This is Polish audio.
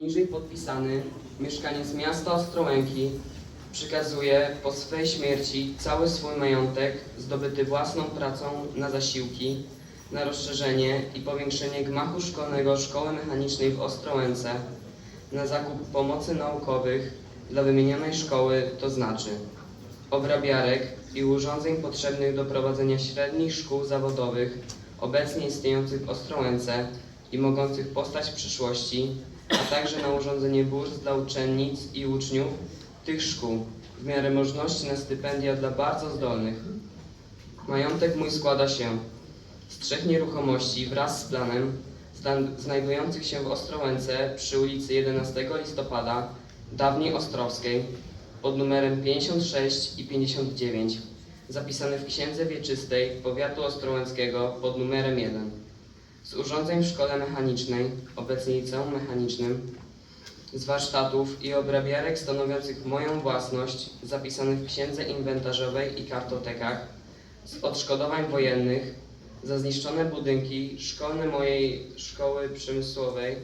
Niżej podpisany mieszkaniec miasta Ostrołęki przekazuje po swej śmierci cały swój majątek zdobyty własną pracą na zasiłki, na rozszerzenie i powiększenie gmachu szkolnego Szkoły Mechanicznej w Ostrołęce, na zakup pomocy naukowych dla wymienionej szkoły, to znaczy obrabiarek i urządzeń potrzebnych do prowadzenia średnich szkół zawodowych obecnie istniejących w Ostrołęce i mogących powstać w przyszłości, a także na urządzenie burs dla uczennic i uczniów tych szkół w miarę możliwości na stypendia dla bardzo zdolnych. Majątek mój składa się z trzech nieruchomości wraz z planem znajdujących się w Ostrołęce przy ulicy 11 listopada, dawniej Ostrowskiej, pod numerem 56 i 59, zapisany w Księdze Wieczystej Powiatu Ostrołęckiego pod numerem 1 z urządzeń w szkole mechanicznej, obecnie liceum mechanicznym, z warsztatów i obrabiarek stanowiących moją własność, zapisanych w księdze inwentarzowej i kartotekach, z odszkodowań wojennych za zniszczone budynki szkolne mojej szkoły przemysłowej